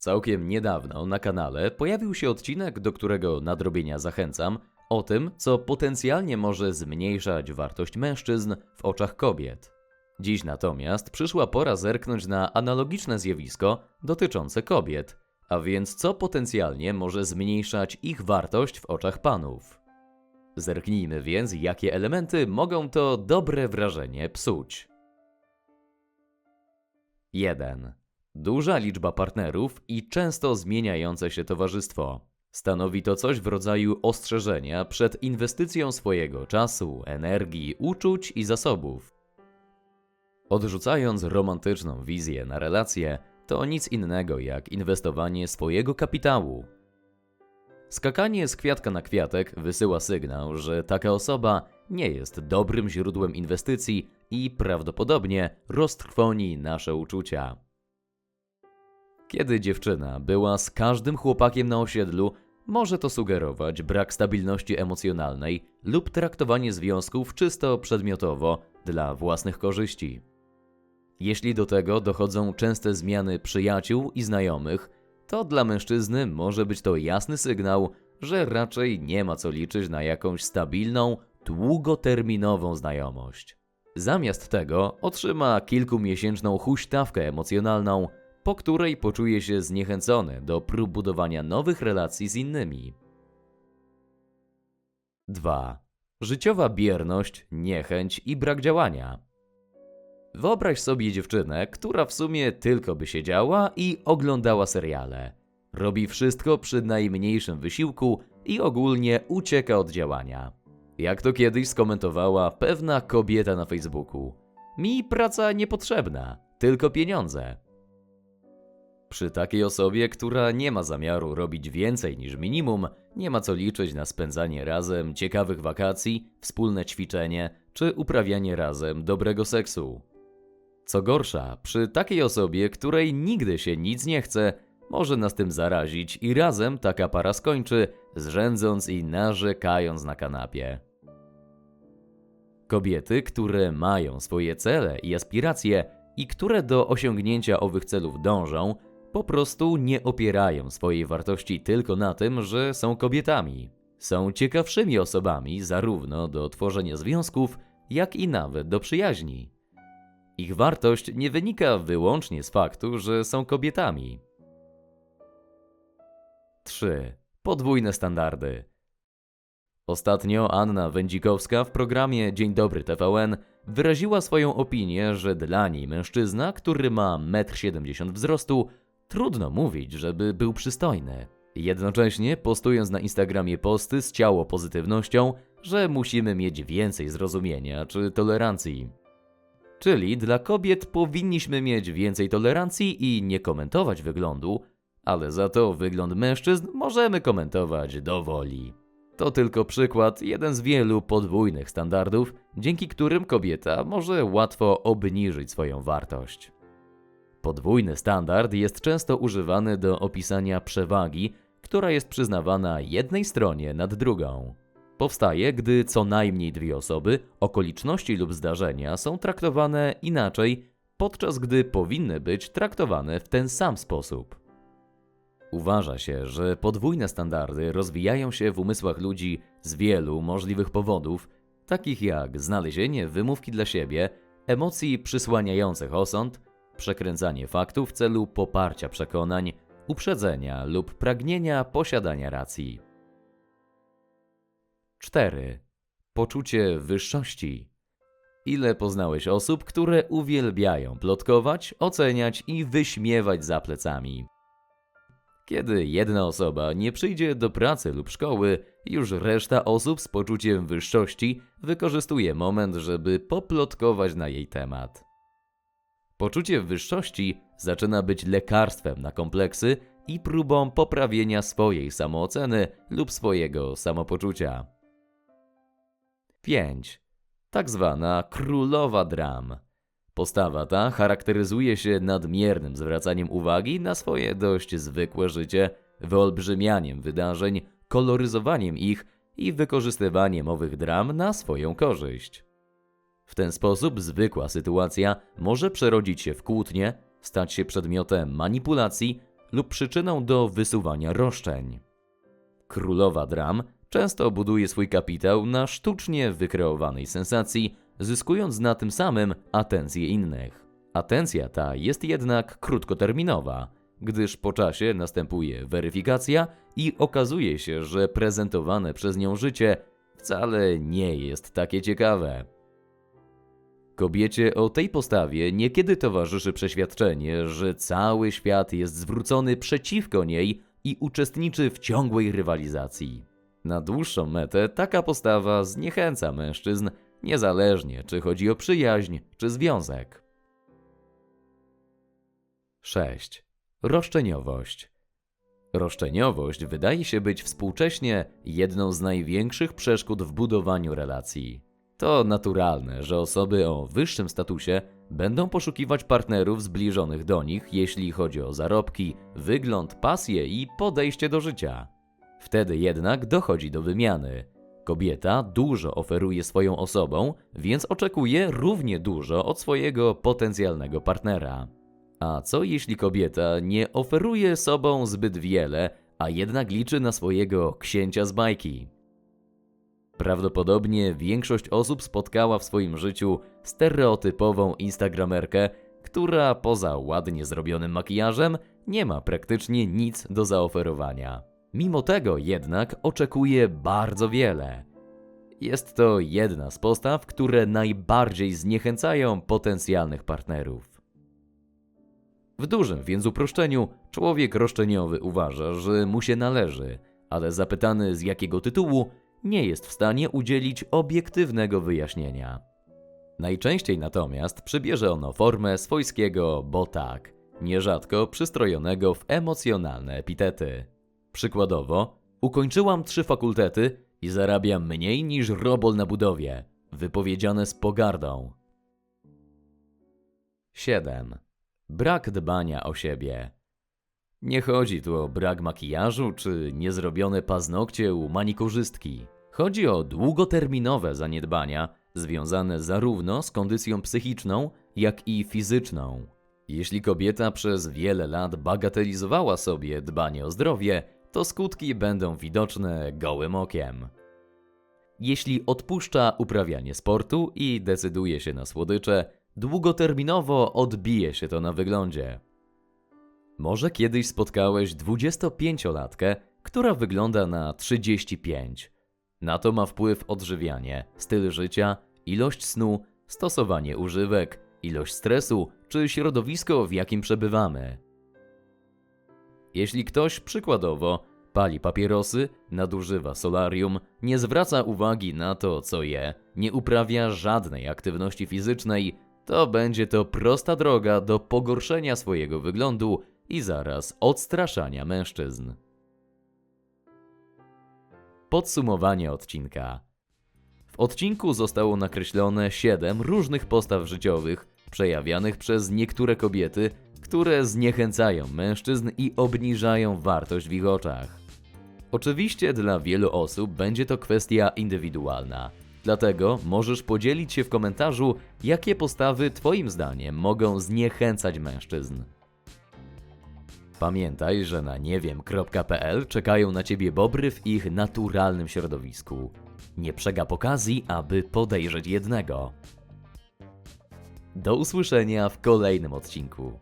Całkiem niedawno na kanale pojawił się odcinek, do którego nadrobienia zachęcam, o tym, co potencjalnie może zmniejszać wartość mężczyzn w oczach kobiet. Dziś natomiast przyszła pora zerknąć na analogiczne zjawisko dotyczące kobiet, a więc co potencjalnie może zmniejszać ich wartość w oczach panów. Zerknijmy więc, jakie elementy mogą to dobre wrażenie psuć. 1. Duża liczba partnerów i często zmieniające się towarzystwo. Stanowi to coś w rodzaju ostrzeżenia przed inwestycją swojego czasu, energii, uczuć i zasobów. Odrzucając romantyczną wizję na relacje, to nic innego jak inwestowanie swojego kapitału. Skakanie z kwiatka na kwiatek wysyła sygnał, że taka osoba nie jest dobrym źródłem inwestycji i prawdopodobnie roztrwoni nasze uczucia. Kiedy dziewczyna była z każdym chłopakiem na osiedlu, może to sugerować brak stabilności emocjonalnej lub traktowanie związków czysto przedmiotowo dla własnych korzyści. Jeśli do tego dochodzą częste zmiany przyjaciół i znajomych, to dla mężczyzny może być to jasny sygnał, że raczej nie ma co liczyć na jakąś stabilną, długoterminową znajomość. Zamiast tego otrzyma kilkumiesięczną huśtawkę emocjonalną, po której poczuje się zniechęcony do prób budowania nowych relacji z innymi. 2. Życiowa bierność, niechęć i brak działania. Wyobraź sobie dziewczynę, która w sumie tylko by siedziała i oglądała seriale. Robi wszystko przy najmniejszym wysiłku i ogólnie ucieka od działania. Jak to kiedyś skomentowała pewna kobieta na Facebooku. Mi praca niepotrzebna, tylko pieniądze. Przy takiej osobie, która nie ma zamiaru robić więcej niż minimum, nie ma co liczyć na spędzanie razem ciekawych wakacji, wspólne ćwiczenie czy uprawianie razem dobrego seksu. Co gorsza, przy takiej osobie, której nigdy się nic nie chce, może nas tym zarazić i razem taka para skończy, zrzędząc i narzekając na kanapie. Kobiety, które mają swoje cele i aspiracje i które do osiągnięcia owych celów dążą, po prostu nie opierają swojej wartości tylko na tym, że są kobietami. Są ciekawszymi osobami zarówno do tworzenia związków, jak i nawet do przyjaźni. Ich wartość nie wynika wyłącznie z faktu, że są kobietami. 3. Podwójne standardy. Ostatnio Anna Wędzikowska w programie Dzień Dobry TVN wyraziła swoją opinię, że dla niej mężczyzna, który ma 1,70 m wzrostu, trudno mówić, żeby był przystojny. Jednocześnie postując na Instagramie posty z ciało pozytywnością, że musimy mieć więcej zrozumienia czy tolerancji. Czyli dla kobiet powinniśmy mieć więcej tolerancji i nie komentować wyglądu, ale za to wygląd mężczyzn możemy komentować do woli. To tylko przykład, jeden z wielu podwójnych standardów, dzięki którym kobieta może łatwo obniżyć swoją wartość. Podwójny standard jest często używany do opisania przewagi, która jest przyznawana jednej stronie nad drugą. Powstaje, gdy co najmniej dwie osoby, okoliczności lub zdarzenia są traktowane inaczej, podczas gdy powinny być traktowane w ten sam sposób. Uważa się, że podwójne standardy rozwijają się w umysłach ludzi z wielu możliwych powodów, takich jak znalezienie wymówki dla siebie, emocji przysłaniających osąd, przekręcanie faktów w celu poparcia przekonań, uprzedzenia lub pragnienia posiadania racji. 4. Poczucie wyższości. Ile poznałeś osób, które uwielbiają plotkować, oceniać i wyśmiewać za plecami? Kiedy jedna osoba nie przyjdzie do pracy lub szkoły, już reszta osób z poczuciem wyższości wykorzystuje moment, żeby poplotkować na jej temat. Poczucie wyższości zaczyna być lekarstwem na kompleksy i próbą poprawienia swojej samooceny lub swojego samopoczucia. 5. Tak zwana królowa dram. Postawa ta charakteryzuje się nadmiernym zwracaniem uwagi na swoje dość zwykłe życie, wyolbrzymianiem wydarzeń, koloryzowaniem ich i wykorzystywaniem owych dram na swoją korzyść. W ten sposób zwykła sytuacja może przerodzić się w kłótnię, stać się przedmiotem manipulacji lub przyczyną do wysuwania roszczeń. Królowa dram często buduje swój kapitał na sztucznie wykreowanej sensacji, zyskując na tym samym atencję innych. Atencja ta jest jednak krótkoterminowa, gdyż po czasie następuje weryfikacja i okazuje się, że prezentowane przez nią życie wcale nie jest takie ciekawe. Kobiecie o tej postawie niekiedy towarzyszy przeświadczenie, że cały świat jest zwrócony przeciwko niej i uczestniczy w ciągłej rywalizacji. Na dłuższą metę taka postawa zniechęca mężczyzn, niezależnie czy chodzi o przyjaźń czy związek. 6. Roszczeniowość. Roszczeniowość wydaje się być współcześnie jedną z największych przeszkód w budowaniu relacji. To naturalne, że osoby o wyższym statusie będą poszukiwać partnerów zbliżonych do nich, jeśli chodzi o zarobki, wygląd, pasję i podejście do życia. Wtedy jednak dochodzi do wymiany. Kobieta dużo oferuje swoją osobą, więc oczekuje równie dużo od swojego potencjalnego partnera. A co jeśli kobieta nie oferuje sobą zbyt wiele, a jednak liczy na swojego księcia z bajki? Prawdopodobnie większość osób spotkała w swoim życiu stereotypową instagramerkę, która poza ładnie zrobionym makijażem nie ma praktycznie nic do zaoferowania. Mimo tego jednak oczekuje bardzo wiele. Jest to jedna z postaw, które najbardziej zniechęcają potencjalnych partnerów. W dużym więc uproszczeniu, człowiek roszczeniowy uważa, że mu się należy, ale zapytany z jakiego tytułu, nie jest w stanie udzielić obiektywnego wyjaśnienia. Najczęściej natomiast przybierze ono formę swojskiego bo tak, nierzadko przystrojonego w emocjonalne epitety. Przykładowo, ukończyłam trzy fakultety i zarabiam mniej niż robol na budowie, wypowiedziane z pogardą. 7. Brak dbania o siebie. Nie chodzi tu o brak makijażu czy niezrobione paznokcie u manikurzystki. Chodzi o długoterminowe zaniedbania związane zarówno z kondycją psychiczną, jak i fizyczną. Jeśli kobieta przez wiele lat bagatelizowała sobie dbanie o zdrowie, to skutki będą widoczne gołym okiem. Jeśli odpuszcza uprawianie sportu i decyduje się na słodycze, długoterminowo odbije się to na wyglądzie. Może kiedyś spotkałeś 25-latkę, która wygląda na 35. Na to ma wpływ odżywianie, styl życia, ilość snu, stosowanie używek, ilość stresu czy środowisko, w jakim przebywamy. Jeśli ktoś przykładowo pali papierosy, nadużywa solarium, nie zwraca uwagi na to, co je, nie uprawia żadnej aktywności fizycznej, to będzie to prosta droga do pogorszenia swojego wyglądu i zaraz odstraszania mężczyzn. Podsumowanie odcinka. W odcinku zostało nakreślone 7 różnych postaw życiowych przejawianych przez niektóre kobiety, które zniechęcają mężczyzn i obniżają wartość w ich oczach. Oczywiście dla wielu osób będzie to kwestia indywidualna. Dlatego możesz podzielić się w komentarzu, jakie postawy Twoim zdaniem mogą zniechęcać mężczyzn. Pamiętaj, że na niewiem.pl czekają na Ciebie bobry w ich naturalnym środowisku. Nie przegap okazji, aby podejrzeć jednego. Do usłyszenia w kolejnym odcinku.